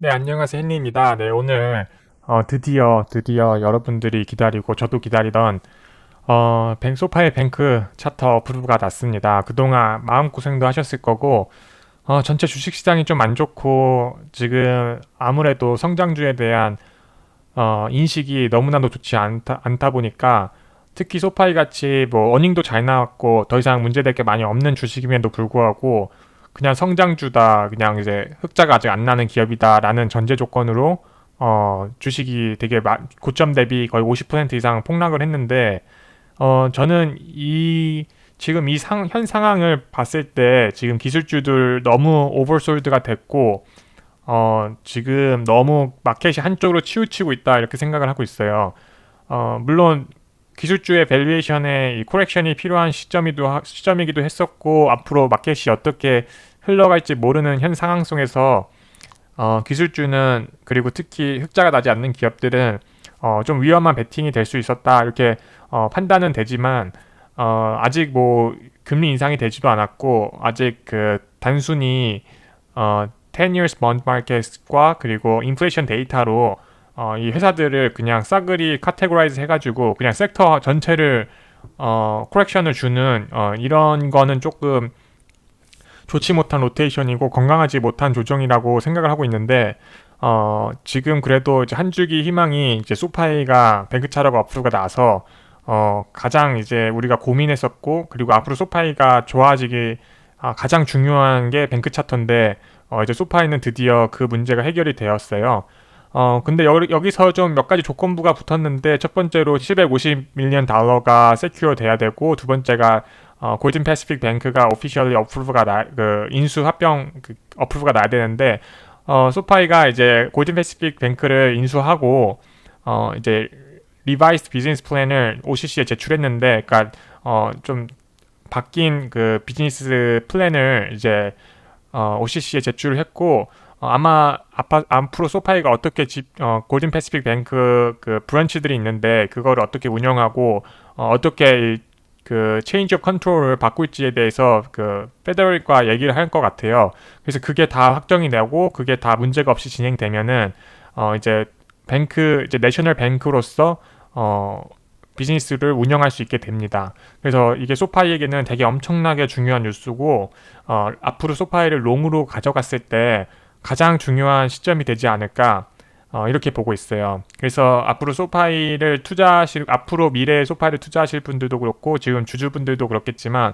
네, 안녕하세요. 헨리입니다. 네, 오늘 어, 드디어 드디어 여러분들이 기다리고 저도 기다리던 어, 뱅 소파의 뱅크 차터 어프로브가 났습니다. 그동안 마음고생도 하셨을 거고 어, 전체 주식시장이 좀 안 좋고 지금 아무래도 성장주에 대한 어, 인식이 너무나도 좋지 않다, 않다 보니까 특히 소파이 같이 뭐 어닝도 잘 나왔고 더 이상 문제될 게 많이 없는 주식임에도 불구하고 그냥 성장주다, 그냥 이제 흑자가 아직 안 나는 기업이다라는 전제 조건으로 어, 주식이 되게 마- 고점 대비 거의 50% 이상 폭락을 했는데 어, 저는 이 지금 이 상, 현 상황을 봤을 때 지금 기술주들 너무 오버솔드가 됐고 어, 지금 너무 마켓이 한쪽으로 치우치고 있다 이렇게 생각을 하고 있어요. 어, 물론 기술주의 밸류에이션에 이 코렉션이 필요한 시점이도 하- 시점이기도 했었고 앞으로 마켓이 어떻게 흘러갈지 모르는 현 상황 속에서 어, 기술주는 그리고 특히 흑자가 나지 않는 기업들은 어, 좀 위험한 베팅이 될 수 있었다 이렇게 어, 판단은 되지만 어, 아직 뭐 금리 인상이 되지도 않았고 아직 그 단순히 어, 10 years bond market과 그리고 인플레이션 데이터로 어, 이 회사들을 그냥 싸그리 카테고라이즈 해가지고 그냥 섹터 전체를 어, 코렉션을 주는 어, 이런 거는 조금 좋지 못한 로테이션이고 건강하지 못한 조정이라고 생각을 하고 있는데 어, 지금 그래도 이제 한 줄기 희망이 이제 소파이가 뱅크 차러가 어프로가 나서 어, 가장 이제 우리가 고민했었고 그리고 앞으로 소파이가 좋아지기 아, 가장 중요한 게 뱅크 차터인데 어, 이제 소파이는 드디어 그 문제가 해결이 되었어요. 어, 근데 여, 여기서 좀 몇 가지 조건부가 붙었는데 첫 번째로 750 밀리언 달러가 세큐어 돼야 되고 두 번째가 어, 골든 패시픽 뱅크가 오피셜리 어프로브가 나, 그 인수 합병 그 어프로브가 나야 되는데 어, 소파이가 이제 골든 패시픽 뱅크를 인수하고 어, 이제 리바이스 비즈니스 플랜을 OCC에 제출했는데 그러니까 어, 좀 바뀐 그 비즈니스 플랜을 이제 어, OCC에 제출을 했고 어, 아마 아파, 앞으로 소파이가 어떻게 집, 어, 골든 패시픽 뱅크 그 브런치들이 있는데 그거를 어떻게 운영하고 어, 어떻게 이, 그 체인지 오브 컨트롤을 바꿀지에 대해서 그 페더럴과 얘기를 할 것 같아요. 그래서 그게 다 확정이 되고 그게 다 문제가 없이 진행되면은 어 이제 뱅크 이제 내셔널 뱅크로서 어 비즈니스를 운영할 수 있게 됩니다. 그래서 이게 소파이에게는 되게 엄청나게 중요한 뉴스고 어 앞으로 소파이를 롱으로 가져갔을 때 가장 중요한 시점이 되지 않을까 어, 이렇게 보고 있어요. 그래서 앞으로 소파이를 투자하실 앞으로 미래에 소파이를 투자하실 분들도 그렇고 지금 주주분들도 그렇겠지만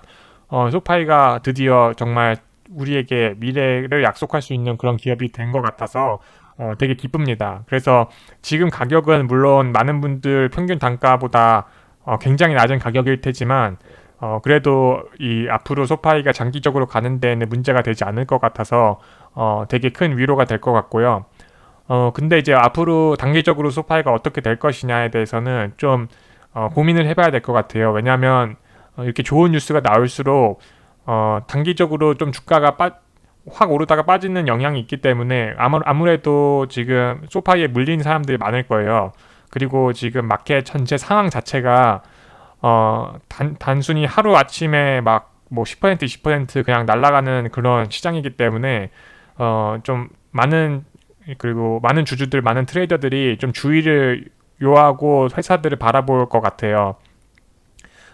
어, 소파이가 드디어 정말 우리에게 미래를 약속할 수 있는 그런 기업이 된 것 같아서 어, 되게 기쁩니다. 그래서 지금 가격은 물론 많은 분들 평균 단가보다 어, 굉장히 낮은 가격일 테지만 어, 그래도 이 앞으로 소파이가 장기적으로 가는 데는 문제가 되지 않을 것 같아서 어, 되게 큰 위로가 될 것 같고요. 어, 근데 이제 앞으로 단기적으로 소파이가 어떻게 될 것이냐에 대해서는 좀 어, 고민을 해봐야 될 것 같아요. 왜냐하면 어, 이렇게 좋은 뉴스가 나올수록 어, 단기적으로 좀 주가가 빠, 확 오르다가 빠지는 영향이 있기 때문에 아무, 아무래도 지금 소파이에 물린 사람들이 많을 거예요. 그리고 지금 마켓 전체 상황 자체가 어, 단, 단순히 하루 아침에 막 뭐 10% 20% 그냥 날아가는 그런 시장이기 때문에 어, 좀 많은 그리고 많은 주주들, 많은 트레이더들이 좀 주의를 요하고 회사들을 바라볼 것 같아요.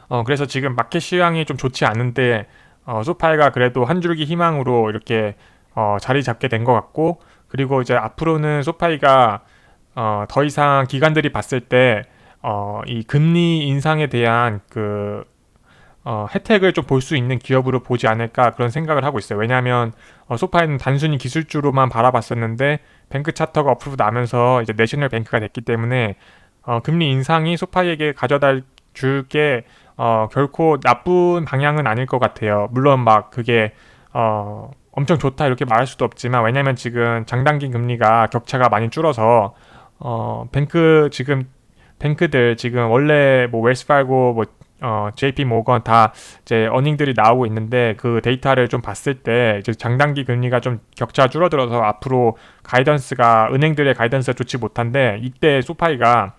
어, 그래서 지금 마켓 시황이 좀 좋지 않은데, 어, 소파이가 그래도 한 줄기 희망으로 이렇게, 어, 자리 잡게 된 것 같고, 그리고 이제 앞으로는 소파이가, 어, 더 이상 기관들이 봤을 때, 어, 이 금리 인상에 대한 그, 어, 혜택을 좀 볼 수 있는 기업으로 보지 않을까 그런 생각을 하고 있어요. 왜냐하면 어, 소파이는 단순히 기술주로만 바라봤었는데 뱅크 차터가 어프로 나면서 이제 내셔널 뱅크가 됐기 때문에 어, 금리 인상이 소파이에게 가져다 줄게 어, 결코 나쁜 방향은 아닐 것 같아요. 물론 막 그게 어, 엄청 좋다 이렇게 말할 수도 없지만 왜냐면 지금 장단기 금리가 격차가 많이 줄어서 어, 뱅크 지금 뱅크들 지금 원래 뭐 웰스파고 뭐 어, JP 모건 다 이제 어닝들이 나오고 있는데 그 데이터를 좀 봤을 때 이제 장단기 금리가 좀 격차 줄어들어서 앞으로 가이던스가 은행들의 가이던스가 좋지 못한데 이때 소파이가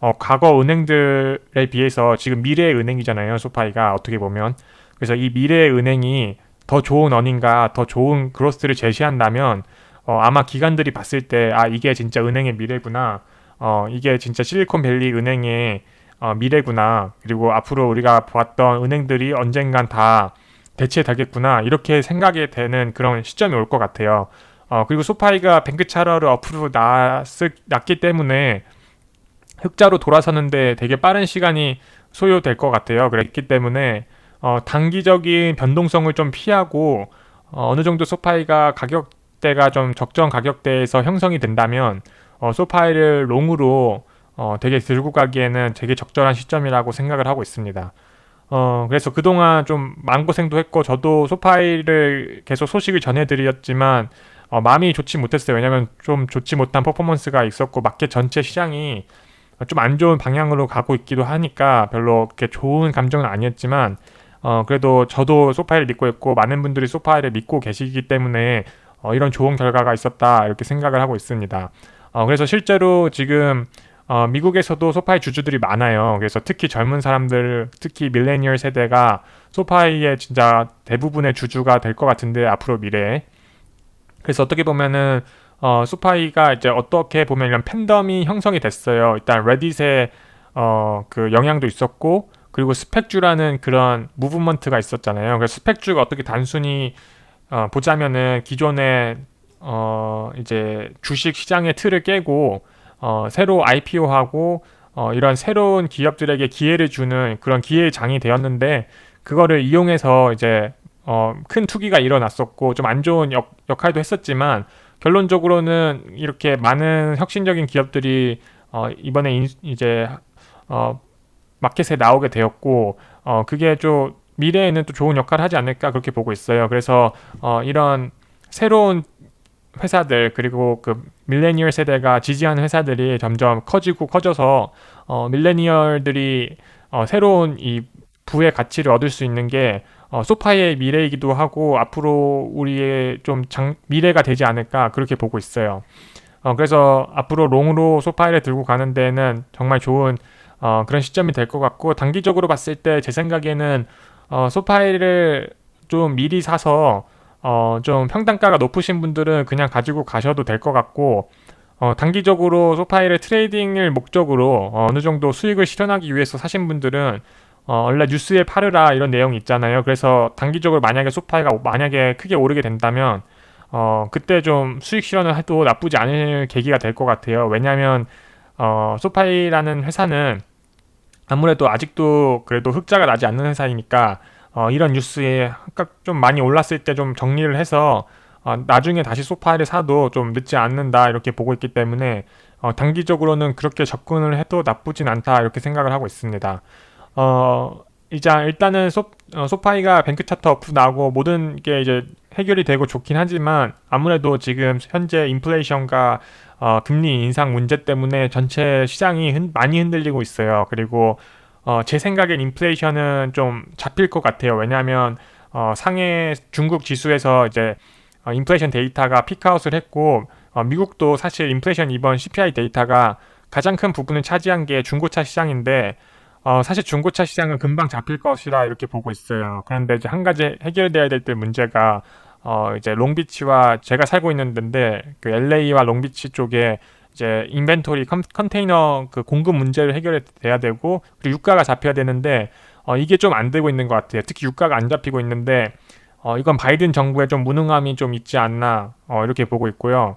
어, 과거 은행들에 비해서 지금 미래의 은행이잖아요. 소파이가 어떻게 보면 그래서 이 미래의 은행이 더 좋은 어닝과 더 좋은 그로스를 제시한다면 어, 아마 기관들이 봤을 때 아 이게 진짜 은행의 미래구나. 어, 이게 진짜 실리콘밸리 은행의 어, 미래구나. 그리고 앞으로 우리가 보았던 은행들이 언젠간 다 대체되겠구나. 이렇게 생각이 되는 그런 시점이 올 것 같아요. 어, 그리고 소파이가 뱅크 차러를 앞으로 났기 때문에 흑자로 돌아서는데 되게 빠른 시간이 소요될 것 같아요. 그랬기 때문에 어, 단기적인 변동성을 좀 피하고 어, 어느 정도 소파이가 가격대가 좀 적정 가격대에서 형성이 된다면 어, 소파이를 롱으로 어, 되게 들고 가기에는 되게 적절한 시점이라고 생각을 하고 있습니다. 어, 그래서 그동안 좀 마음고생도 했고 저도 소파이를 계속 소식을 전해드렸지만 어, 마음이 좋지 못했어요. 왜냐면 좀 좋지 못한 퍼포먼스가 있었고 마켓 전체 시장이 좀 안 좋은 방향으로 가고 있기도 하니까 별로 그렇게 좋은 감정은 아니었지만 어, 그래도 저도 소파이를 믿고 있고 많은 분들이 소파이를 믿고 계시기 때문에 어, 이런 좋은 결과가 있었다 이렇게 생각을 하고 있습니다. 어, 그래서 실제로 지금 어, 미국에서도 소파이 주주들이 많아요. 그래서 특히 젊은 사람들, 특히 밀레니얼 세대가 소파이의 진짜 대부분의 주주가 될 것 같은데 앞으로 미래에. 그래서 어떻게 보면은 어, 소파이가 이제 어떻게 보면 이런 팬덤이 형성이 됐어요. 일단 레딧의 어, 그 영향도 있었고 그리고 스펙주라는 그런 무브먼트가 있었잖아요. 그래서 스펙주가 어떻게 단순히 어, 보자면은 기존의 어, 이제 주식 시장의 틀을 깨고 어, 새로 IPO하고 어, 이런 새로운 기업들에게 기회를 주는 그런 기회의 장이 되었는데 그거를 이용해서 이제 어, 큰 투기가 일어났었고 좀 안 좋은 역, 역할도 했었지만 결론적으로는 이렇게 많은 혁신적인 기업들이 어, 이번에 인, 이제 어, 마켓에 나오게 되었고 어, 그게 좀 미래에는 또 좋은 역할을 하지 않을까 그렇게 보고 있어요. 그래서 어, 이런 새로운 회사들 그리고 그 밀레니얼 세대가 지지하는 회사들이 점점 커지고 커져서 어, 밀레니얼들이 어, 새로운 이 부의 가치를 얻을 수 있는 게 어, 소파의 미래이기도 하고 앞으로 우리의 좀 장, 미래가 되지 않을까 그렇게 보고 있어요. 어, 그래서 앞으로 롱으로 소파이를 들고 가는 데는 정말 좋은 어, 그런 시점이 될 것 같고 단기적으로 봤을 때 제 생각에는 어, 소파이를 좀 미리 사서 어, 좀 평단가가 높으신 분들은 그냥 가지고 가셔도 될 것 같고 어, 단기적으로 소파이를 트레이딩을 목적으로 어, 느 정도 수익을 실현하기 위해서 사신 분들은 어, 원래 뉴스에 팔으라 이런 내용이 있잖아요. 그래서 단기적으로 만약에 소파이가 만약에 크게 오르게 된다면 어, 그때 좀 수익 실현을 해도 나쁘지 않을 계기가 될 것 같아요. 왜냐하면 어, 소파이라는 회사는 아무래도 아직도 그래도 흑자가 나지 않는 회사이니까 어, 이런 뉴스에 좀 많이 올랐을 때 좀 정리를 해서 어, 나중에 다시 소파를 사도 좀 늦지 않는다 이렇게 보고 있기 때문에 어, 단기적으로는 그렇게 접근을 해도 나쁘진 않다 이렇게 생각을 하고 있습니다. 어, 이제 일단은 소, 어, 소파이가 뱅크 차트 어프 나고 모든 게 이제 해결이 되고 좋긴 하지만 아무래도 지금 현재 인플레이션과 어, 금리 인상 문제 때문에 전체 시장이 흔, 많이 흔들리고 있어요. 그리고 어, 제 생각엔 인플레이션은 좀 잡힐 것 같아요. 왜냐하면 어, 상해 중국 지수에서 이제 어, 인플레이션 데이터가 피크아웃을 했고 어, 미국도 사실 인플레이션 이번 CPI 데이터가 가장 큰 부분을 차지한 게 중고차 시장인데 어, 사실 중고차 시장은 금방 잡힐 것이라 이렇게 보고 있어요. 그런데 이제 한 가지 해결돼야 될 때 문제가 어, 이제 롱비치와 제가 살고 있는 데인데 그 LA와 롱비치 쪽에 이제 인벤토리 컨테이너 그 공급 문제를 해결해야 되고 그리고 유가가 잡혀야 되는데 어, 이게 좀 안 되고 있는 것 같아요. 특히 유가가 안 잡히고 있는데 어, 이건 바이든 정부의 좀 무능함이 좀 있지 않나 어, 이렇게 보고 있고요.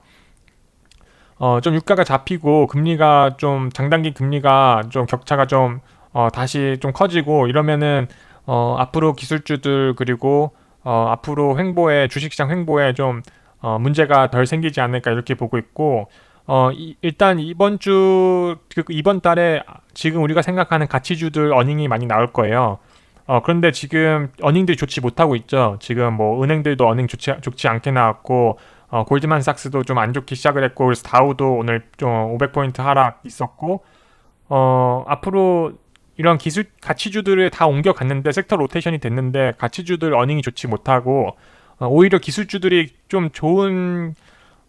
어, 좀 유가가 잡히고 금리가 좀 장단기 금리가 좀 격차가 좀 어, 다시 좀 커지고 이러면은 어, 앞으로 기술주들 그리고 어, 앞으로 횡보에 주식시장 횡보에 좀 어, 문제가 덜 생기지 않을까 이렇게 보고 있고 어, 이, 일단 이번 주, 그, 이번 달에 지금 우리가 생각하는 가치주들 어닝이 많이 나올 거예요. 어, 그런데 지금 어닝들이 좋지 못하고 있죠. 지금 뭐 은행들도 어닝 좋지, 좋지 않게 나왔고, 어, 골드만삭스도 좀 안 좋게 시작을 했고, 그래서 다우도 오늘 좀 500포인트 하락 있었고, 어, 앞으로 이런 기술 가치주들을 다 옮겨갔는데 섹터 로테이션이 됐는데 가치주들 어닝이 좋지 못하고 어, 오히려 기술주들이 좀 좋은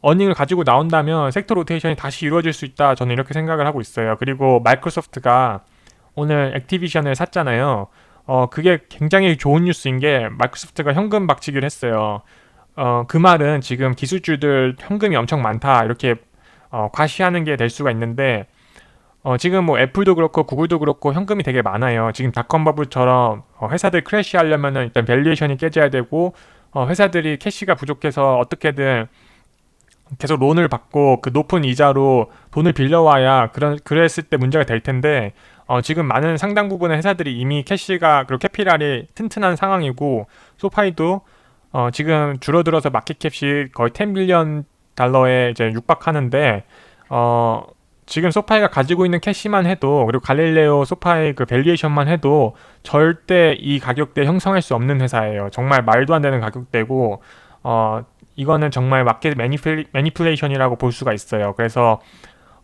어닝을 가지고 나온다면 섹터 로테이션이 다시 이루어질 수 있다. 저는 이렇게 생각을 하고 있어요. 그리고 마이크로소프트가 오늘 액티비션을 샀잖아요. 어, 그게 굉장히 좋은 뉴스인 게 마이크로소프트가 현금 박치기를 했어요. 어, 그 말은 지금 기술주들 현금이 엄청 많다 이렇게 어, 과시하는 게 될 수가 있는데 어, 지금 뭐 애플도 그렇고 구글도 그렇고 현금이 되게 많아요. 지금 닷컴 버블처럼 어, 회사들 크래시 하려면은 일단 밸류에이션이 깨져야 되고 어, 회사들이 캐시가 부족해서 어떻게든 계속 론을 받고 그 높은 이자로 돈을 빌려와야 그런 그랬을 때 문제가 될 텐데 어, 지금 많은 상당 부분의 회사들이 이미 캐시가 그리고 캐피랄이 튼튼한 상황이고 소파이도 어, 지금 줄어들어서 마켓캡이 거의 10빌리언 달러에 이제 육박하는데 어, 지금 소파이가 가지고 있는 캐시만 해도 그리고 갈릴레오 소파이 그 밸류에이션만 해도 절대 이 가격대 형성할 수 없는 회사예요. 정말 말도 안 되는 가격대고 어, 이거는 정말 마켓 매니플레, 매니플레이션이라고 볼 수가 있어요. 그래서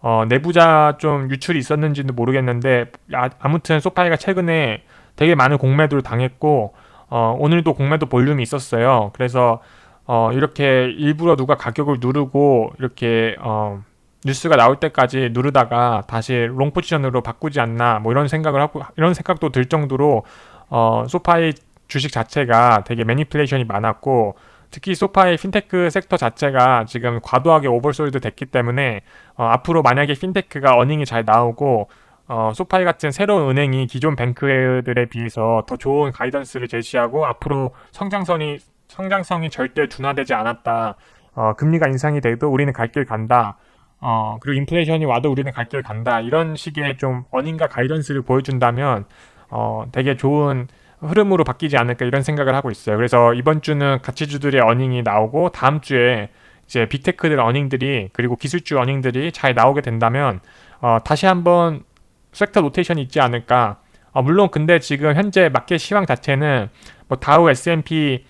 어, 내부자 좀 유출이 있었는지는 모르겠는데 아, 아무튼 소파이가 최근에 되게 많은 공매도를 당했고 어, 오늘도 공매도 볼륨이 있었어요. 그래서 어, 이렇게 일부러 누가 가격을 누르고 이렇게 어, 뉴스가 나올 때까지 누르다가 다시 롱 포지션으로 바꾸지 않나 뭐 이런 생각을 하고 이런 생각도 들 정도로 어, 소파이 주식 자체가 되게 매니플레이션이 많았고 특히 소파의 핀테크 섹터 자체가 지금 과도하게 오버솔드 됐기 때문에 어, 앞으로 만약에 핀테크가 어닝이 잘 나오고 어, 소파이 같은 새로운 은행이 기존 뱅크들에 비해서 더 좋은 가이던스를 제시하고 앞으로 성장선이 성장성이 절대 둔화되지 않았다. 어, 금리가 인상이 돼도 우리는 갈 길 간다. 어, 그리고 인플레이션이 와도 우리는 갈 길 간다. 이런 식의 좀 어닝과 가이던스를 보여준다면 어, 되게 좋은 흐름으로 바뀌지 않을까 이런 생각을 하고 있어요. 그래서 이번 주는 가치주들의 어닝이 나오고 다음 주에 이제 빅테크들 어닝들이 그리고 기술주 어닝들이 잘 나오게 된다면 어, 다시 한번 섹터 로테이션이 있지 않을까. 어, 물론 근데 지금 현재 마켓 시황 자체는 뭐 다우, S&P,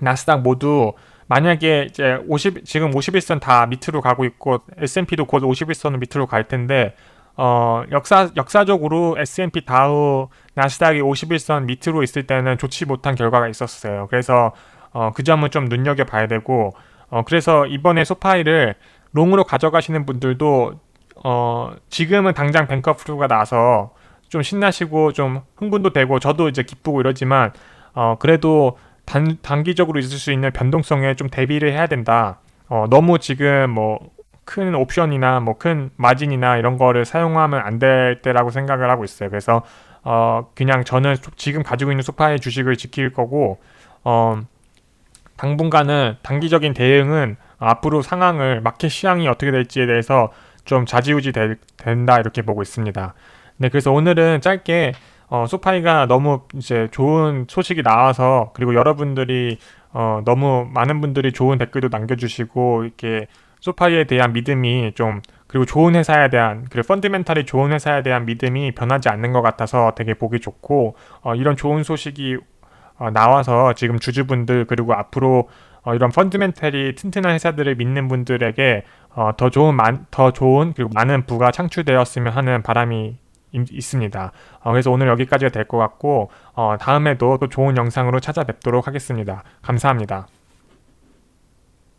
나스닥 모두 만약에 이제 50 지금 51선 다 밑으로 가고 있고 S&P도 곧 51선은 밑으로 갈 텐데 어, 역사, 역사적으로 S&P 다우 나스닥이 51선 밑으로 있을 때는 좋지 못한 결과가 있었어요. 그래서 어, 그 점은 좀 눈여겨 봐야 되고 어, 그래서 이번에 소파이를 롱으로 가져가시는 분들도 어, 지금은 당장 뱅커프루가 나서 좀 신나시고 좀 흥분도 되고 저도 이제 기쁘고 이러지만 어, 그래도 단, 단기적으로 있을 수 있는 변동성에 좀 대비를 해야 된다. 어, 너무 지금 뭐 큰 옵션이나 뭐 큰 마진이나 이런 거를 사용하면 안 될 때라고 생각을 하고 있어요. 그래서 어, 그냥 저는 지금 가지고 있는 소파의 주식을 지킬 거고 어, 당분간은 단기적인 대응은 앞으로 상황을 마켓 시황이 어떻게 될지에 대해서 좀 좌지우지 될, 된다 이렇게 보고 있습니다. 네, 그래서 오늘은 짧게 어, 소파이가 너무 이제 좋은 소식이 나와서 그리고 여러분들이 어, 너무 많은 분들이 좋은 댓글도 남겨주시고 이렇게 소파이에 대한 믿음이 좀 그리고 좋은 회사에 대한 그리고 펀드멘탈이 좋은 회사에 대한 믿음이 변하지 않는 것 같아서 되게 보기 좋고 어, 이런 좋은 소식이 어, 나와서 지금 주주분들 그리고 앞으로 어, 이런 펀드멘탈이 튼튼한 회사들을 믿는 분들에게 어, 더 좋은 만, 더 좋은 그리고 많은 부가 창출되었으면 하는 바람이 있습니다. 어, 그래서 오늘 여기까지가 될 것 같고 어, 다음에도 또 좋은 영상으로 찾아뵙도록 하겠습니다. 감사합니다.